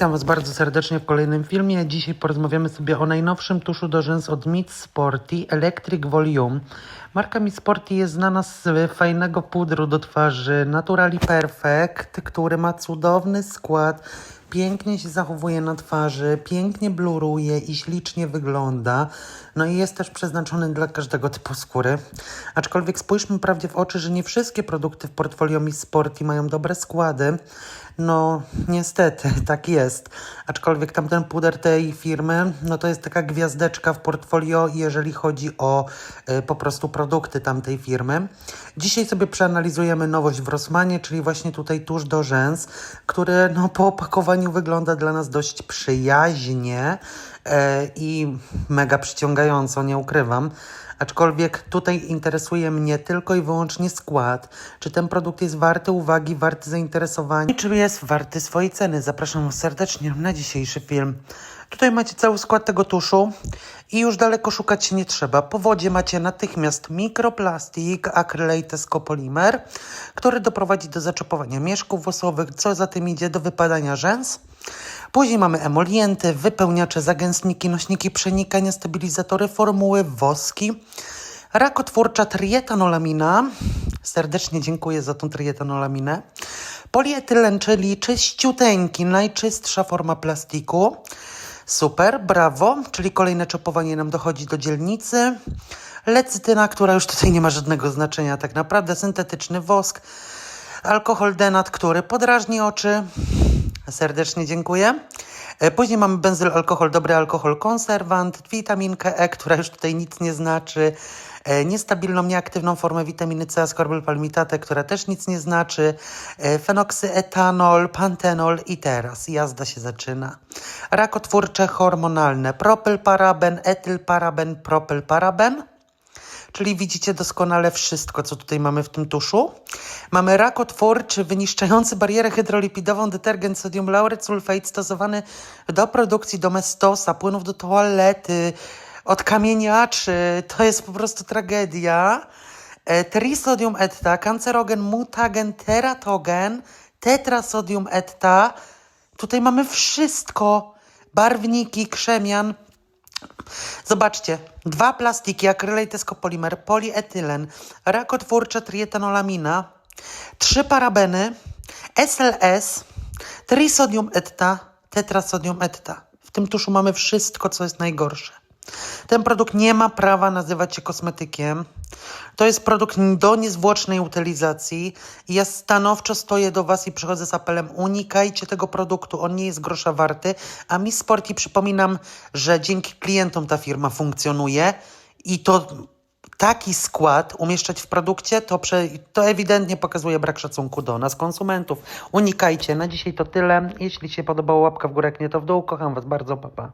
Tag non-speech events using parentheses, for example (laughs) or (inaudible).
Witam Was bardzo serdecznie w kolejnym filmie. Dzisiaj porozmawiamy sobie o najnowszym tuszu do rzęs od Meet Sporty Electric Volume. Marka Meet Sporty jest znana z fajnego pudru do twarzy Naturally Perfect, który ma cudowny skład, pięknie się zachowuje na twarzy, pięknie bluruje i ślicznie wygląda. No i jest też przeznaczony dla każdego typu skóry. Aczkolwiek spójrzmy prawdzie w oczy, że nie wszystkie produkty w portfolio Miss Sporty mają dobre składy. No, niestety, (laughs) tak jest. Aczkolwiek tamten puder tej firmy, no to jest taka gwiazdeczka w portfolio, jeżeli chodzi o y, po prostu produkty tamtej firmy. Dzisiaj sobie przeanalizujemy nowość w Rossmanie, czyli właśnie tutaj tusz do rzęs, który no, po opakowaniu wygląda dla nas dość przyjaźnie e, i mega przyciągająco, nie ukrywam. Aczkolwiek tutaj interesuje mnie tylko i wyłącznie skład. Czy ten produkt jest warty uwagi, warty zainteresowania, czy jest warty swojej ceny? Zapraszam serdecznie na dzisiejszy film. Tutaj macie cały skład tego tuszu i już daleko szukać nie trzeba. Po wodzie macie natychmiast mikroplastik, acrylate scopolymer, który doprowadzi do zaczepowania mieszków włosowych, co za tym idzie do wypadania rzęs. Później mamy emolienty, wypełniacze, zagęstniki, nośniki przenikania, stabilizatory formuły, woski. Rakotwórcza trietanolamina. Serdecznie dziękuję za tą trietanolaminę. Polietylen, czyli czyściuteńki, najczystsza forma plastiku. Super, brawo. Czyli kolejne czepowanie nam dochodzi do dzielnicy. Lecytyna, która już tutaj nie ma żadnego znaczenia tak naprawdę. Syntetyczny wosk. Alkohol denat, który podrażni oczy. Serdecznie dziękuję. E, Później mamy benzyl alkohol, dobry alkohol, konserwant, witaminkę E, która już tutaj nic nie znaczy, e, niestabilną, nieaktywną formę witaminy C, askorbylpalmitatę, która też nic nie znaczy, e, fenoksyetanol, pantenol i teraz jazda się zaczyna. Rakotwórcze hormonalne, propylparaben, etylparaben, propylparaben. Czyli widzicie doskonale wszystko, co tutaj mamy w tym tuszu. Mamy rakotwórczy, wyniszczający barierę hydrolipidową detergent sodium lauryt sulfate stosowany do produkcji domestosa, płynów do toalety, odkamieniaczy. To jest po prostu tragedia. E, Trisodium etta, kancerogen, mutagen, teratogen, tetrasodium etta. Tutaj mamy wszystko. Barwniki, krzemian, Zobaczcie, dwa plastiki, acrylate scopolymer, polietylen, rakotwórcza trietanolamina, trzy parabeny, SLS, trisodium etta, tetrasodium etta. W tym tuszu mamy wszystko, co jest najgorsze. Ten produkt nie ma prawa nazywać się kosmetykiem. To jest produkt do niezwłocznej utylizacji. Ja stanowczo stoję do Was i przychodzę z apelem: unikajcie tego produktu, on nie jest grosza warty. A Miss Sporty przypominam, że dzięki klientom ta firma funkcjonuje i to taki skład umieszczać w produkcie, to, prze, to ewidentnie pokazuje brak szacunku do nas, konsumentów. Unikajcie. Na dzisiaj to tyle. Jeśli się podobało, łapka w górę, jak nie to w dół. Kocham Was bardzo, papa. Pa.